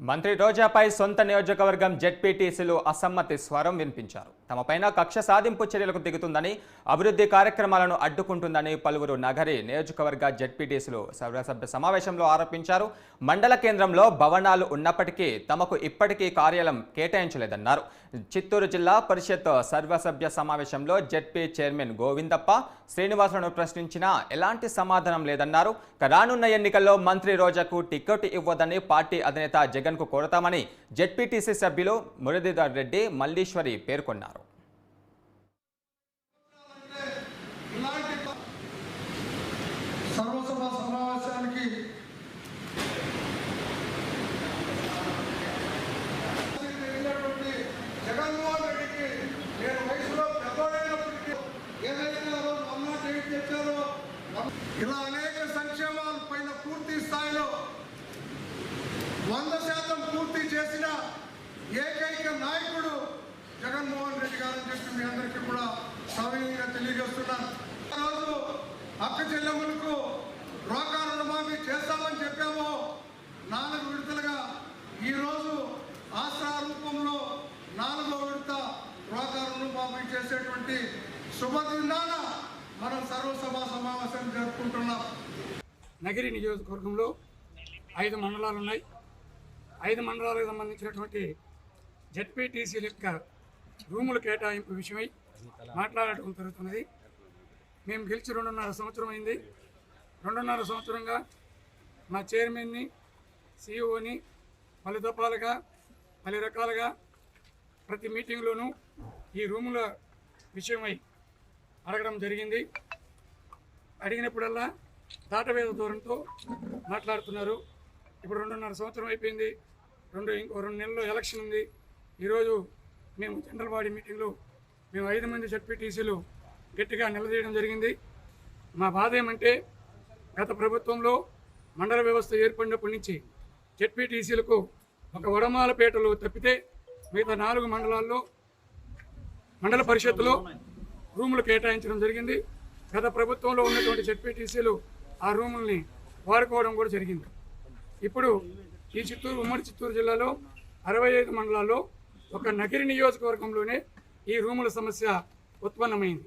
మంత్రి రోజాపై సొంత నియోజకవర్గం జెడ్పీటీసీలు అసమ్మతి స్వరం వినిపించారు. తమపైన కక్ష సాధింపు చర్యలకు దిగుతుందని అభివృద్ధి కార్యక్రమాలను అడ్డుకుంటుందని పలువురు నగరి నియోజకవర్గ జెడ్పీటీసీలు సర్వసభ్య సమావేశంలో ఆరోపించారు. మండల కేంద్రంలో భవనాలు ఉన్నప్పటికీ తమకు ఇప్పటికీ కార్యాలయం కేటాయించలేదన్నారు. చిత్తూరు జిల్లా పరిషత్ సర్వసభ్య సమావేశంలో జెడ్పీ చైర్మన్ గోవిందప్ప శ్రీనివాసులను ప్రశ్నించినా ఎలాంటి సమాధానం లేదన్నారు. రానున్న ఎన్నికల్లో మంత్రి రోజాకు టికెట్ ఇవ్వదని పార్టీ అధినేత జగన్కు కోరతామని జెడ్పీటీసీ సభ్యులు మురళీధర్ రెడ్డి మల్లీశ్వరి పేర్కొన్నారు. ఇలా అనేక సంక్షేమాల పైన పూర్తి స్థాయిలో వంద చేసిన ఏకైక నాయకుడు జగన్మోహన్ రెడ్డి గారు అని చెప్పి మీ అందరికీ కూడా సవినీయంగా తెలియజేస్తున్నాను రోజు అక్క చెల్లెములకు రోకా రుణమాఫీ చేస్తామని చెప్పామో. నాలుగు విడతలుగా ఈరోజు ఆసరా రూపంలో నాలుగో విడత రోకా రుణమాఫీ చేసేటువంటి శుభదినాన మనం సర్వసభా సమావేశం జరుపుకుంటున్నాం. నగిరి నియోజకవర్గంలో ఐదు మండలాలు ఉన్నాయి. ఐదు మండలాలకు సంబంధించినటువంటి జెడ్పీటీసీల యొక్క రూముల కేటాయింపు విషయమై మాట్లాడటం జరుగుతున్నది. మేము గెలిచి రెండున్నర సంవత్సరం అయింది. రెండున్నర సంవత్సరంగా మా చైర్మన్ని సిఇఓని పలు దఫాలుగా పలు రకాలుగా ప్రతి మీటింగ్లోనూ ఈ రూముల విషయమై అడగడం జరిగింది. అడిగినప్పుడల్లా దాటవేద దూరంతో మాట్లాడుతున్నారు. ఇప్పుడు రెండున్నర సంవత్సరం అయిపోయింది. రెండు ఇంకో రెండు నెలల్లో ఎలక్షన్ ఉంది. ఈరోజు మేము జనరల్ బాడీ మీటింగ్లో మేము ఐదు మంది జడ్పీటీసీలు గట్టిగా నిలదీయడం జరిగింది. మా బాధ ఏమంటే గత ప్రభుత్వంలో మండల వ్యవస్థ ఏర్పడినప్పటి నుంచి జడ్పీటీసీలకు ఒక వడమాలపేటలో తప్పితే మిగతా నాలుగు మండలాల్లో మండల పరిషత్తులో రూములు కేటాయించడం జరిగింది. గత ప్రభుత్వంలో ఉన్నటువంటి జడ్పీటీసీలు ఆ రూముల్ని వాడుకోవడం కూడా జరిగింది. ఇప్పుడు ఈ చిత్తూరు ఉమ్మడి చిత్తూరు జిల్లాలో అరవై ఐదు మండలాల్లో ఒక నగిరి నియోజకవర్గంలోనే ఈ రూముల సమస్య ఉత్పన్నమైంది.